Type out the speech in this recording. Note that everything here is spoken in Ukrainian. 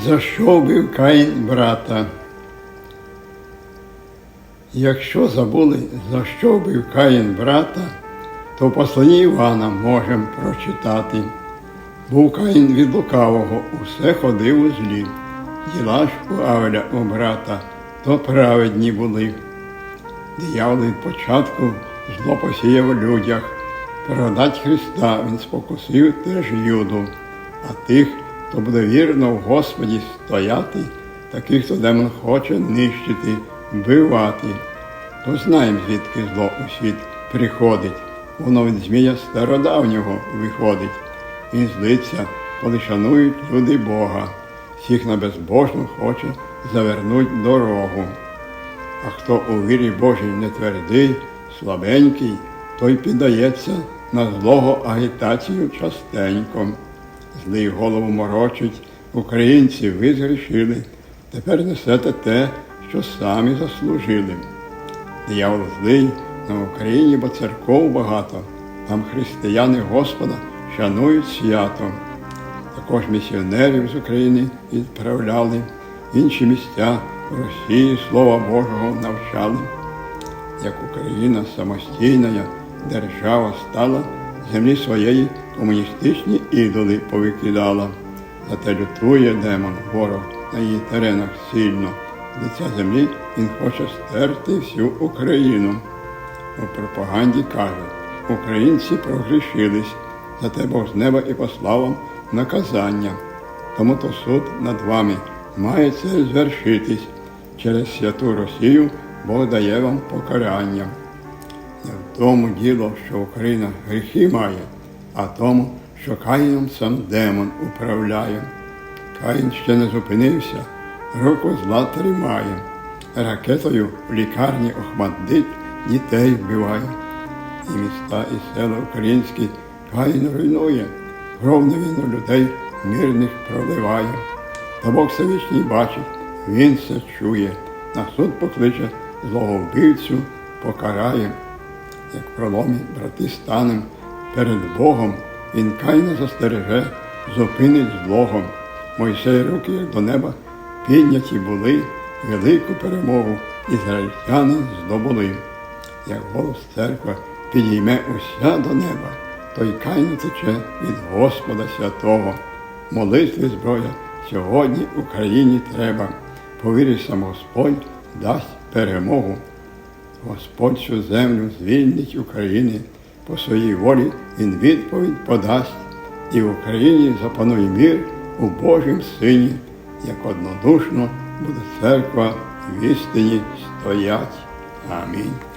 За що вбив Каїн брата? Якщо забули, за що вбив Каїн брата, то в посланні Івана можемо прочитати. Був Каїн від лукавого, усе ходив у злі. Діла ж у Авеля у брата, то праведні були. Диявол від початку зло посіяв у людях. Продать Христа він спокусив теж юду, а тих, хто буде вірно в Господі стояти, таких, хто демон хоче нищити, вбивати. То знаємо, звідки зло у світ приходить. Воно від змія стародавнього виходить. Він злиться, коли шанують люди Бога. Всіх на безбожну хоче завернуть дорогу. А хто у вірі Божій не твердий, слабенький, той піддається на злого агітацію частенько. Злий голову морочить, українці ви згрішили, тепер несете те, що самі заслужили. Диявол злий на Україні, бо церков багато, там християни Господа шанують свято. Також місіонерів з України відправляли, інші місця в Росії Слова Божого навчали. Як Україна самостійна держава стала, землі своєї комуністичні ідоли повикидала. Зате лютує демон, ворог на її теренах сильно. З лиця землі він хоче стерти всю Україну. У пропаганді каже, українці прогрішились, зате Бог з неба і послав вам наказання. Тому то суд над вами має це звершитись. Через святу Росію Бог дає вам покарання. Не в тому діло, що Україна гріхи має, а тому, що Каїном сам демон управляє. Каїн ще не зупинився, руку зла тримає. Ракетою в лікарні охмадить, дітей вбиває. І міста, і села українські Каїн руйнує, кров невинно людей мирних проливає. Та Бог Всевишній бачить, він все чує, на суд покличе злого вбивцю, покарає. Як в проломі брати станем перед Богом, він кайно застереже, зупинить злого. Мойсей руки, до неба, підняті були, велику перемогу ізраїльтяни здобули. Як голос церква підійме уся до неба, то й кайно тече від Господа святого. Молитви зброя сьогодні Україні треба. Повіриш сам Господь дасть перемогу. Господь цю землю звільнить України, по своїй волі Він відповідь подасть, і в Україні запанує мир у Божім Сині, як однодушно буде церква в істині стоять. Амінь.